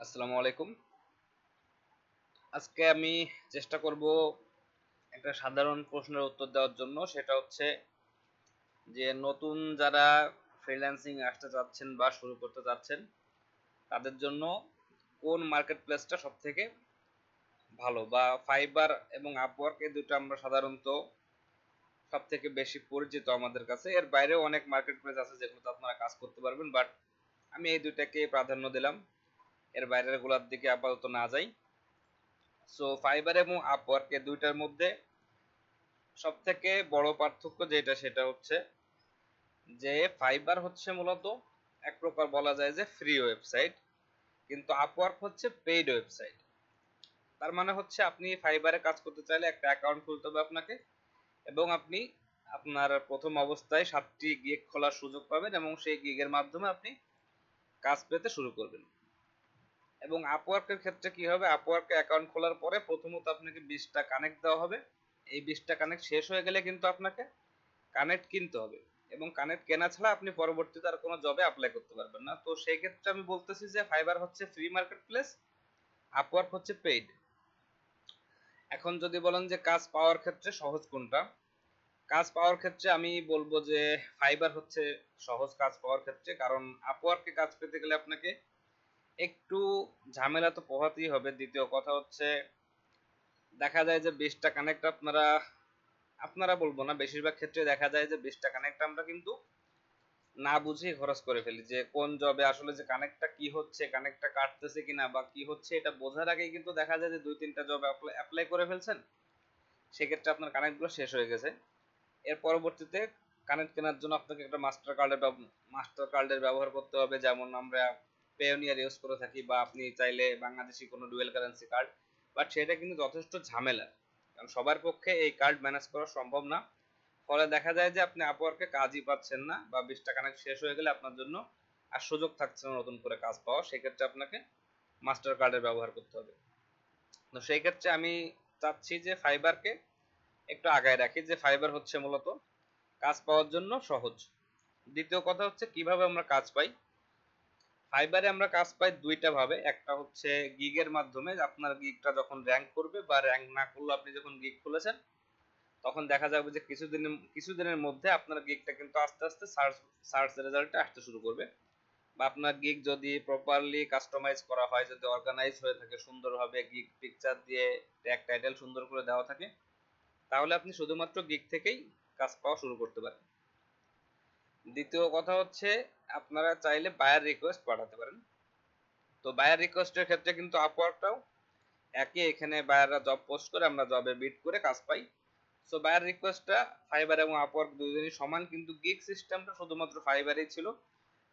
আসসালামু আলাইকুম। আজকে আমি চেষ্টা করব একটা সাধারণ প্রশ্নের উত্তর দেওয়ার জন্য, সেটা হচ্ছে যে নতুন যারা ফ্রিল্যান্সিং আসতে চাচ্ছেন বা শুরু করতে চাচ্ছেন, তাদের জন্য কোন মার্কেট প্লেসটা সব থেকে ভালো? বা ফাইবার এবং আপওয়ার্ক এই দুটো আমরা সাধারণত সব থেকে বেশি পরিচিত আমাদের কাছে। এর বাইরেও অনেক মার্কেট প্লেস আছে যেগুলোতে আপনারা কাজ করতে পারবেন বাট আমি এই দুটাকে প্রাধান্য দিলাম। এর বাইরেরগুলার দিকে আপাতত না যাই। সো ফাইবার এবং আপওয়ার্ক এই দুইটার মধ্যে সব থেকে বড় পার্থক্য যেটা সেটা হচ্ছে যে ফাইবার হচ্ছে মূলত এক প্রকার বলা যায় যে ফ্রি ওয়েবসাইট কিন্তু আপওয়ার্ক হচ্ছে পেইড ওয়েবসাইট তার মানে হচ্ছে আপনি ফাইবারে কাজ করতে চাইলে একটা অ্যাকাউন্ট খুলতে হবে আপনাকে এবং আপনি আপনার প্রথম অবস্থায় সাতটি গিগ খোলার সুযোগ পাবেন এবং সেই গিগের মাধ্যমে আপনি কাজ পেতে শুরু করবেন। এবং আপওয়ার্কের ক্ষেত্রে কি হবে? আপওয়ার্কে অ্যাকাউন্ট খোলার পরে প্রথমত আপনাকে বিশটা কানেক্ট দেওয়া হবে। এই বিশটা কানেক্ট শেষ হয়ে গেলে কিন্তু আপনাকে কানেক্ট কিনতে হবে। এবং কানেক্ট কেনা ছাড়া আপনি পরবর্তীতে আর কোনো জবে অ্যাপ্লাই করতে পারবেন না। তো সেই ক্ষেত্রে আমি বলতেছি যে ফাইবার হচ্ছে ফ্রি মার্কেট প্লেস আপওয়ার্ক হচ্ছে পেইড এখন যদি বলেন যে কাজ পাওয়ার ক্ষেত্রে সহজ কোনটা? কাজ পাওয়ার ক্ষেত্রে আমি বলব যে ফাইবার হচ্ছে সহজ কাজ পাওয়ার ক্ষেত্রে। কারণ আপওয়ার্কে কাজ পেতে গেলে আপনাকে একটু ঝামেলা তো পোহাতেই হবে। দ্বিতীয় কথা হচ্ছে, দেখা যায় যে বিশটা কানেক্ট আপনারা আপনারা বলব না, বেশিরভাগ ক্ষেত্রে দেখা যায় যে বিশটা কানেক্ট আমরা কিন্তু না বুঝেই খরচ করে ফেলি যে কোন জবে আসলে যে কানেক্টটা কি হচ্ছে কানেক্টটা কাটতেছে কিনা বা কি হচ্ছে, এটা বোঝার আগেই কিন্তু দেখা যায় যে দুই তিনটা জব অ্যাপ্লাই করে ফেলছেন। সেক্ষেত্রে আপনার কানেক্টগুলো শেষ হয়ে গেছে। এর পরবর্তীতে কানেক্ট কেনার জন্য আপনাকে একটা মাস্টার কার্ডের মাস্টার কার্ডের ব্যবহার করতে হবে। যেমন আমরা পেওনিয়ার ইউজ করে থাকি বা আপনি চাইলে বাংলাদেশি কোনো ডুয়েল কারেন্সি কার্ড বাট সেটা কিন্তু যথেষ্ট ঝামেলা। কারণ সবার পক্ষে এই কার্ড ম্যানেজ করা সম্ভব না। ফলে দেখা যায় যে আপনি আপওয়ার্কে কাজই পাচ্ছেন না বা বিশটা কানেক্ট শেষ হয়ে গেলে আপনার জন্য আর সুযোগ থাকছে না নতুন করে কাজ পাওয়া। সেক্ষেত্রে আপনাকে মাস্টার কার্ডের ব্যবহার করতে হবে। তো সেই ক্ষেত্রে আমি চাচ্ছি যে ফাইবারকে একটু আগায় রাখি, যে ফাইবার হচ্ছে মূলত কাজ পাওয়ার জন্য সহজ। দ্বিতীয় কথা হচ্ছে কীভাবে আমরা কাজ পাই ফাইবারে আমরা কাজ পাই দুইটা ভাবে। একটা হচ্ছে গিগের মাধ্যমে আপনার গিগটা যখন র্যাঙ্ক করবে বা র্যাঙ্ক না করলে আপনি যখন গিগ খুলেছেন, তখন দেখা যাবে যে কিছুদিনের কিছুদিনের মধ্যে আপনার গিগটা কিন্তু আস্তে আস্তে সার্চ সার্চ রেজাল্টে আসতে শুরু করবে। বা আপনার গিগ যদি প্রপারলি কাস্টমাইজ করা হয়, যদি অর্গানাইজ হয়ে থাকে, সুন্দরভাবে গিগ পিকচার দিয়ে ট্যাগ টাইটেল সুন্দর করে দেওয়া থাকে, তাহলে আপনি শুধুমাত্র গিগ থেকেই কাজ পাওয়া শুরু করতে পারেন। দ্বিতীয় কথা হচ্ছে, আপনারা চাইলে বায়ার রিকোয়েস্ট পাঠাতে পারেন। তো বায়ার রিকোয়েস্টের ক্ষেত্রে কিন্তু আপওয়ার্কটাও একই, এখানে বায়াররা জব পোস্ট করে, আমরা জবে বিট করে কাজ পাই। সো বায়ার রিকোয়েস্টটা ফাইবার এবং আপওয়ার্ক দুজনই সমান, কিন্তু গিগ সিস্টেমটা শুধুমাত্র ফাইবারেই ছিল।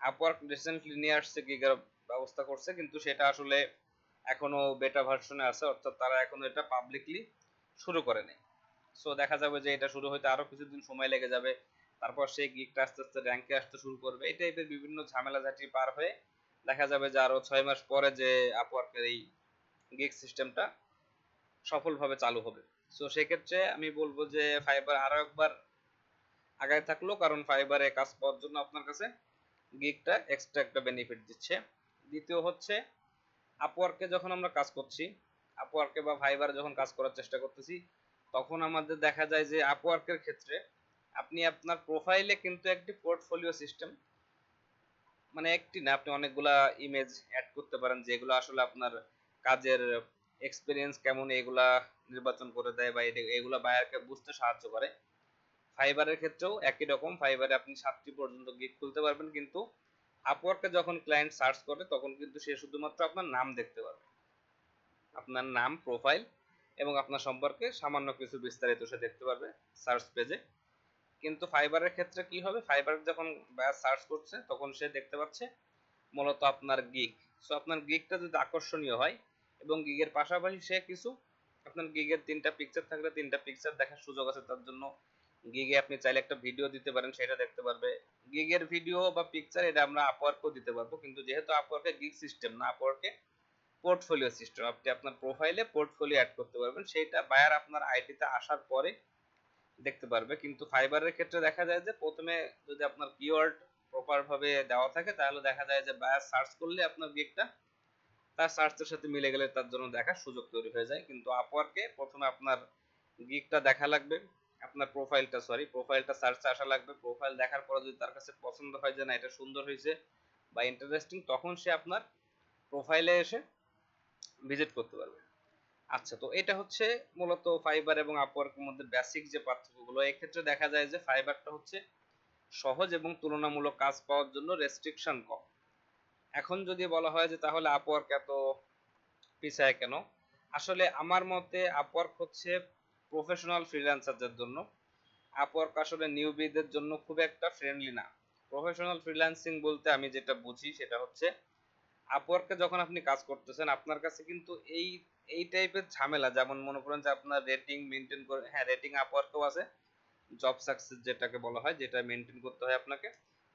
আপওয়ার্ক রিসেন্টলি নিয়ে আসছে গিগের ব্যবস্থা করছে, কিন্তু সেটা আসলে এখনও বেটা ভার্সনে আছে, অর্থাৎ তারা এখনও এটা পাবলিকলি শুরু করে নেই। সো দেখা যাবে যে এটা শুরু হইতে আরও কিছুদিন সময় লেগে যাবে। তারপর সেই গিগটা আস্তে আস্তে র্যাঙ্কে আসতে শুরু করবে। এই টাইপের বিভিন্ন ঝামেলা ঝাঁটি পার হয়ে দেখা যাবে যে আরও ছয় মাস পরে যে আপওয়ার্কের এই গিগ সিস্টেমটা সফলভাবে চালু হবে। সো সেক্ষেত্রে আমি বলব যে ফাইবার আরও একবার আগায় থাকল, কারণ ফাইবারে কাজ পাওয়ার জন্য আপনার কাছে গিগটা এক্সট্রা একটা বেনিফিট দিচ্ছে। দ্বিতীয় হচ্ছে আপওয়ার্কে যখন আমরা কাজ করছি আপওয়ার্কে বা ফাইবারে যখন কাজ করার চেষ্টা করতেছি, তখন আমাদের দেখা যায় যে আপওয়ার্কের ক্ষেত্রে আপনি আপনার প্রোফাইলে কিন্তু একটি পোর্টফোলিও সিস্টেম মানে একটি না, আপনি অনেকগুলা ইমেজ অ্যাড করতে পারেন, যেগুলো আসলে আপনার কাজের এক্সপিরিয়েন্স কেমন এগুলা নির্বাচন করে দেয় বা এগুলা বায়ারকে বুঝতে সাহায্য করে। ফাইবারের ক্ষেত্রেও একই রকম ফাইবারে আপনি সাতটি পর্যন্ত গিগ খুলতে পারবেন, কিন্তু আপওয়ার্কে যখন ক্লায়েন্ট সার্চ করে, তখন কিন্তু সে শুধুমাত্র আপনার নাম দেখতে পারবে। আপনার নাম প্রোফাইল এবং আপনার সম্পর্কে সামান্য কিছু বিস্তারিত সে দেখতে পারবে সার্চ পেজে কিন্তু ফাইবারের ক্ষেত্রে কি হবে? ফাইবার যখন সার্চ করছে, তখন সে দেখতে পাচ্ছে মূলত আপনার গিগ সো আপনার গিগটা যদি আকর্ষণীয় হয় এবং গিগের পাশাপাশি সে কিছু, আপনার গিগের তিনটা পিকচার থাকলে তিনটা পিকচার দেখার সুযোগ আছে, তার জন্য গিগে আপনি চাইলে একটা ভিডিও দিতে পারেন, সেটা দেখতে পারবে। গিগের ভিডিও বা পিকচার এটা আমরা আপওয়ার্কও দিতে পারব, কিন্তু যেহেতু আপওয়ার্কে গিগ সিস্টেম না আপওয়ার্কে পোর্টফোলিও সিস্টেম আপনি আপনার প্রোফাইলে পোর্টফোলিও অ্যাড করতে পারবেন সেইটা বায়ার আপনার আইডিতে আসার পরে দেখতে পারবে। কিন্তু ফাইবারের ক্ষেত্রে দেখা যায় যে প্রথমে যদি আপনার কিওয়ার্ড প্রপার ভাবে দেওয়া থাকে, তাহলে দেখা যায় যে বায়ার সার্চ করলে আপনার গিগটা তার সার্চের সাথে মিলে গেলে তার জন্য দেখার সুযোগ তৈরি হয়ে যায়। কিন্তু আপওয়ার্কে প্রথমে আপনার গিকটা দেখা লাগবে, আপনার প্রোফাইলটা সরি প্রোফাইলটা সার্চে আসা লাগবে। প্রোফাইল দেখার পরে যদি তার কাছে পছন্দ হয় যে না, এটা সুন্দর হয়েছে বা ইন্টারেস্টিং তখন সে আপনার প্রোফাইলে এসে ভিজিট করতে পারবে। আচ্ছা তো এটা হচ্ছে মূলত ফাইবার এবং আপওয়ার্কের মধ্যে বেসিক যে পার্থক্যগুলো। এক্ষেত্রে দেখা যায় যে ফাইবারটা হচ্ছে সহজ এবং তুলনামূলক কাজ পাওয়ার জন্য রেস্ট্রিকশন কম। এখন যদি বলা হয় যে তাহলে আপওয়ার্ক এত পিছায় কেন? আসলে আমার মতে আপওয়ার্ক হচ্ছে প্রফেশনাল ফ্রিল্যান্সারদের জন্য। আপওয়ার্ক আসলে নিউবিদের জন্য খুব একটা ফ্রেন্ডলি না। প্রফেশনাল ফ্রিল্যান্সিং বলতে আমি যেটা বুঝি সেটা হচ্ছে আপওয়ার্কে যখন আপনি কাজ করতেছেন, আপনার কাছে কিন্তু এই এই টাইপের ঝামেলা, যেমন মনে করেন যে আপনার রেটিং মেনটেন করে হ্যাঁ রেটিং আপওয়ার্কেও আছে জব সাকসেস যেটাকে বলা হয়, যেটা মেনটেন করতে হয় আপনাকে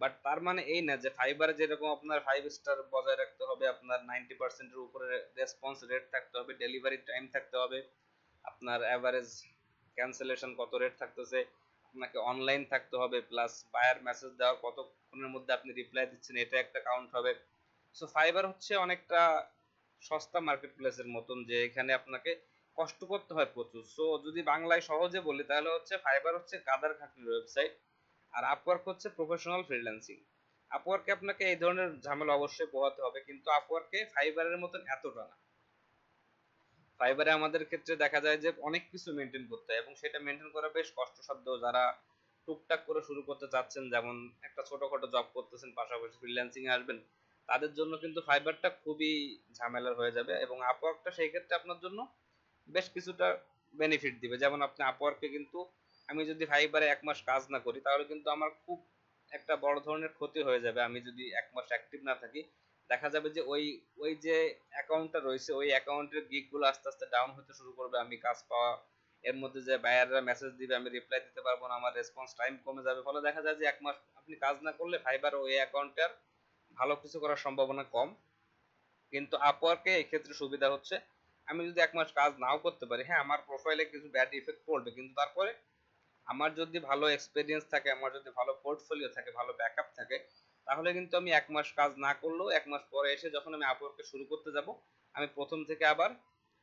বাট তার মানে এই না যে ফাইবারে যেরকম আপনার ফাইভ স্টার বজায় রাখতে হবে, আপনার নাইনটি পার্সেন্টের উপরে রেসপন্স রেট থাকতে হবে ডেলিভারি টাইম থাকতে হবে, আপনার অ্যাভারেজ ক্যান্সেলেশন কত রেট থাকতেছে, আপনাকে অনলাইন থাকতে হবে প্লাস বায়ার মেসেজ দেওয়ার কতক্ষণের মধ্যে আপনি রিপ্লাই দিচ্ছেন, এটা একটা কাউন্ট হবে। সো ফাইবার হচ্ছে অনেকটা সস্তা মার্কেট প্লেসের মতন যে এখানে আপনাকে কষ্ট করতে হয় প্রচুর। সো যদি বাংলায় সহজে বলি, তাহলে হচ্ছে ফাইবার হচ্ছে গাদার খাটনির ওয়েবসাইট আর আপওয়ার্ক হচ্ছে প্রফেশনাল ফ্রিল্যান্সিং আপওয়ার্কে আপনাকে এই ধরনের ঝামেলা অবশ্যই পোহাতে হবে, কিন্তু আপওয়ার্কে ফাইবারের মতন এতটা না। ফাইবারে আমাদের ক্ষেত্রে দেখা যায় যে অনেক কিছু মেনটেন করতে হয় এবং সেটা মেনটেন করা বেশ কষ্টসাধ্য। যারা টুকটাক করে শুরু করতে চাচ্ছেন, যেমন একটা ছোটখাটো জব করতেছেন, পাশাপাশি ফ্রিল্যান্সিং আসবেন তাদের জন্য কিন্তু ফাইবারটা খুবই ঝামেলার হয়ে যাবে এবং আপওয়ার্কটা সেই ক্ষেত্রে আপনার জন্য বেশ কিছুটা বেনিফিট দিবে। যেমন আপনি আপওয়ার্কে কিন্তু আমি যদি ফাইবারে এক মাস কাজ না করি, তাহলে কিন্তু আমার খুব একটা বড় ধরনের ক্ষতি হয়ে যাবে। আমি যদি এক মাস অ্যাক্টিভ না থাকি, দেখা যাবে যে ওই ওই যে অ্যাকাউন্টটা রয়েছে, ওই অ্যাকাউন্টের গিকগুলো আস্তে আস্তে ডাউন হতে শুরু করবে। আমি কাজ পাওয়া, এর মধ্যে যে বায়াররা মেসেজ দিবে, আমি রিপ্লাই দিতে পারব না, আমার রেসপন্স টাইম কমে যাবে। ফলে দেখা যায় যে এক মাস আপনি কাজ না করলে ফাইবার ওই অ্যাকাউন্টের ভালো কিছু করার সম্ভাবনা কম। কিন্তু আপওয়ার্কে এই ক্ষেত্রে সুবিধা হচ্ছে, আমি যদি এক মাস কাজ নাও করতে পারি হ্যাঁ আমার প্রোফাইলে কিছু ব্যাড ইফেক্ট পড়বে, কিন্তু তারপরে আমার যদি ভালো এক্সপিরিয়েন্স থাকে, আমার যদি ভালো পোর্টফোলিও থাকে, ভালো ব্যাকআপ থাকে, তাহলে কিন্তু আমি এক মাস কাজ না করলেও এক মাস পরে এসে যখন আমি আপওয়ার্কে শুরু করতে যাব, আমি প্রথম থেকে আবার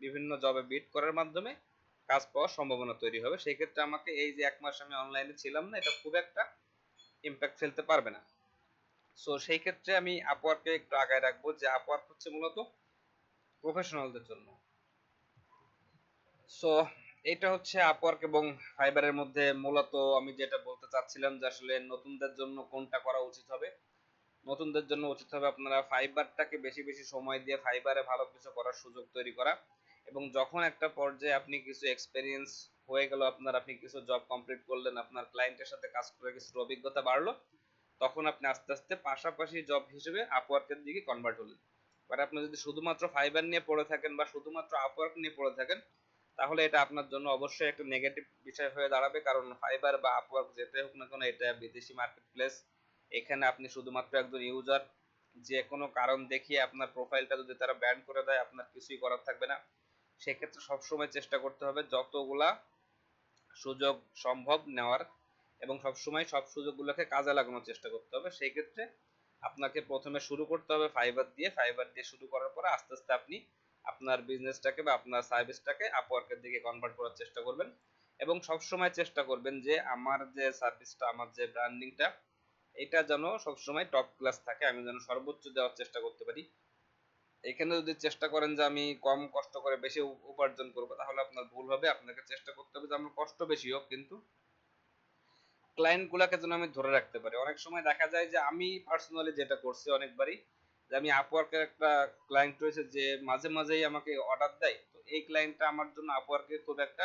বিভিন্ন জবে বিট করার মাধ্যমে কাজ পাওয়ার সম্ভাবনা তৈরি হবে। সেই ক্ষেত্রে আমাকে এই যে এক মাস আমি অনলাইনে ছিলাম না, এটা খুব একটা ইম্প্যাক্ট ফেলতে পারবে না। সো সেই ক্ষেত্রে আমি আপওয়ার্কে একটু আগায় রাখব যে আপওয়ার্ক হচ্ছে মূলত প্রফেশনালদের জন্য। সো এটা হচ্ছে আপওয়ার্ক এবং ফাইবারের মধ্যে মূলত আমি যেটা বলতে চাচ্ছিলাম যে আসলে নতুনদের জন্য কোনটা করা উচিত হবে। নতুনদের জন্য উচিত হবে আপনারা ফাইবারটাকে বেশি বেশি সময় দিয়ে ফাইবারে ভালো কিছু করার সুযোগ তৈরি করা এবং যখন একটা পর্যায়ে আপনি কিছু এক্সপেরিয়েন্স হয়ে গেল, আপনার আপনি কিছু জব কমপ্লিট করলেন, আপনার ক্লায়েন্টের সাথে কাজ করে কিছু অভিজ্ঞতা বাড়লো তখন আপনি আস্তে আস্তে পাশাপাশি জব হিসেবে আপওয়ার্কের দিকে কনভার্ট হলেন। বাট আপনি যদি শুধুমাত্র ফাইবার নিয়ে পড়ে থাকেন বা শুধুমাত্র আপওয়ার্ক নিয়ে পড়ে থাকেন, তাহলে এটা আপনার জন্য অবশ্যই একটা নেগেটিভ বিষয় হয়ে দাঁড়াবে। কারণ ফাইবার বা আপওয়ার্ক যেতে হোক না কেন, এটা বিদেশি মার্কেট প্লেস এখানে আপনি শুধুমাত্র একজন ইউজার যে কোনো কারণ দেখিয়ে আপনার প্রোফাইলটা যদি তারা ব্যান করে দেয়, আপনার কিছুই করার থাকবে না। সেক্ষেত্রে সবসময় চেষ্টা করতে হবে যতগুলা সুযোগ সম্ভব নেওয়ার। এবং সবসময় সব সুযোগগুলোকে কাজে লাগানোর চেষ্টা করতে হবে। সেই ক্ষেত্রে আপনাকে প্রথমে শুরু করতে হবে ফাইবার দিয়ে। ফাইবার দিয়ে শুরু করার পরে আস্তে আস্তে আপনি আপনার বিজনেসটাকে বা আপনার সার্ভিসটাকে আপওয়ার্কের দিকে কনভার্ট করার চেষ্টা করবেন। এবং সবসময় চেষ্টা করবেন যে আমার যে সার্ভিসটা আমার যে ব্র্যান্ডিংটা এটা যেন সবসময় টপ ক্লাস থাকে। আমি যেন সর্বোচ্চ দেওয়ার চেষ্টা করতে পারি। এখানে যদি চেষ্টা করেন যে আমি কম কষ্ট করে বেশি উপার্জন করব, তাহলে আপনার ভুল হবে। আপনাকে চেষ্টা করতে হবে যে আমার কষ্ট বেশি হোক, কিন্তু ক্লায়েন্ট গুলাকে যেন আমি ধরে রাখতে পারি। অনেক সময় দেখা যায় যে আমি পার্সোনালি যেটা করছি অনেকবারই, যে আমি আপওয়ার্কের একটা ক্লায়েন্ট রয়েছে যে মাঝে মাঝেই আমাকে অর্ডার দেয়। তো এই ক্লায়েন্টটা আমার জন্য আপওয়ার্কে খুব একটা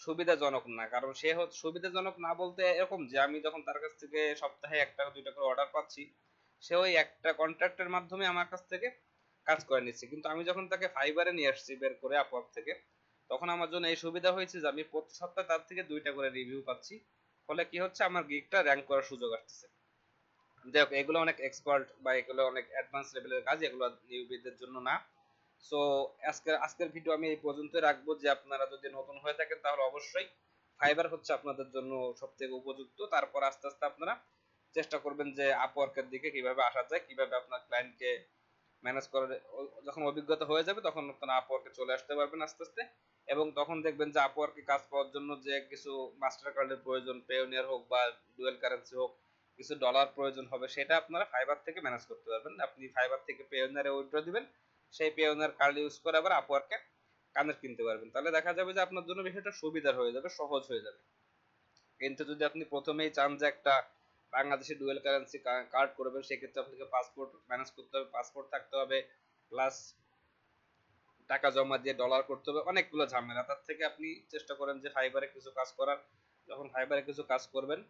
সুবিধাজনক না। কারণ সে হচ্ছে, সুবিধাজনক না বলতে এরকম যে আমি যখন তার কাছ থেকে সপ্তাহে একটা দুইটা করে অর্ডার পাচ্ছি, সে ওই একটা কন্ট্রাক্টের মাধ্যমে আমার কাছ থেকে কাজ করে নিচ্ছে। কিন্তু আমি যখন তাকে ফাইবারে নিয়ে আসছি বের করে আপওয়ার্ক থেকে, তখন আমার জন্য এই সুবিধা হয়েছে যে আমি প্রতি সপ্তাহে তার থেকে দুইটা করে রিভিউ পাচ্ছি। ফলে কি হচ্ছে? আমার গিগটা র্যাঙ্ক করার সুযোগ আসতেছে। দেখো, এগুলো অনেক এক্সপার্ট বা এগুলো অনেক অ্যাডভান্স লেভেলের কাজ, এগুলো নিউবিদের জন্য না। সো আজকের আজকের ভিডিও আমি এই পর্যন্ত রাখব যে আপনারা যদি নতুন হয়ে থাকেন, তাহলে অবশ্যই ফাইবার হচ্ছে আপনাদের জন্য সবথেকে উপযুক্ত। তারপর আস্তে আস্তে আপনারা চেষ্টা করবেন যে আপওয়ার্কের দিকে কীভাবে আসা যায়, কীভাবে আপনার ক্লায়েন্টকে ম্যানেজ করার যখন অভিজ্ঞতা হয়ে যাবে তখন আপনারা আপওয়ার্কে চলে আসতে পারবেন আস্তে আস্তে। এবং তখন দেখবেন যে আপওয়ার্কে কাজ পাওয়ার জন্য যে কিছু মাস্টার কার্ডের প্রয়োজন পেওনিয়ার হোক বা ডুয়েল কারেন্সি হোক, কিছু ডলার প্রয়োজন হবে, সেটা আপনারা ফাইবার থেকে ম্যানেজ করতে পারবেন। আপনি ফাইবার থেকে পেওনিয়ারে উইথড্র দিবেন, সেই পেওনিয়ার কার্ড ইউজ করে আবার আপওয়ার্কে কানেক্ট কিনতে পারবেন। তাহলে দেখা যাবে যে আপনার জন্য বিষয়টা সুবিধার হয়ে যাবে, সহজ হয়ে যাবে। কিন্তু যদি আপনি প্রথমেই চান যে একটা বাংলাদেশে ডুয়েল কারেন্সি কার্ড করবেন, সেক্ষেত্রে আপনাকে পাসপোর্ট ম্যানেজ করতে হবে পাসপোর্ট থাকতে হবে প্লাস টাকা জমা দিয়ে ডলার করতে হবে, অনেকগুলো ঝামেলা। তার থেকে আপনি চেষ্টা করেন যে ফাইবারে কিছু কাজ করার। যখন ফাইবারে কিছু কাজ করবেন,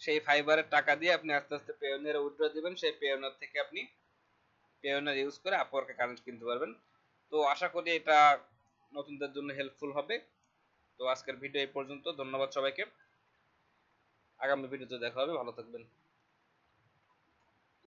সেই ফাইবারের টাকা দিয়ে আপনি আস্তে আস্তে পেওনিয়ারে উইথড্র দিবেন, সেই পেওনিয়ার থেকে আপনি পেওনিয়ার ইউজ করে আপওয়ার্কে কানেক্ট কিনতে পারবেন। তো আশা করি এটা নতুনদের জন্য হেল্পফুল হবে। তো আজকের ভিডিও এই পর্যন্ত। ধন্যবাদ সবাইকে। আগামী ভিডিওতে দেখা হবে ভালো থাকবেন।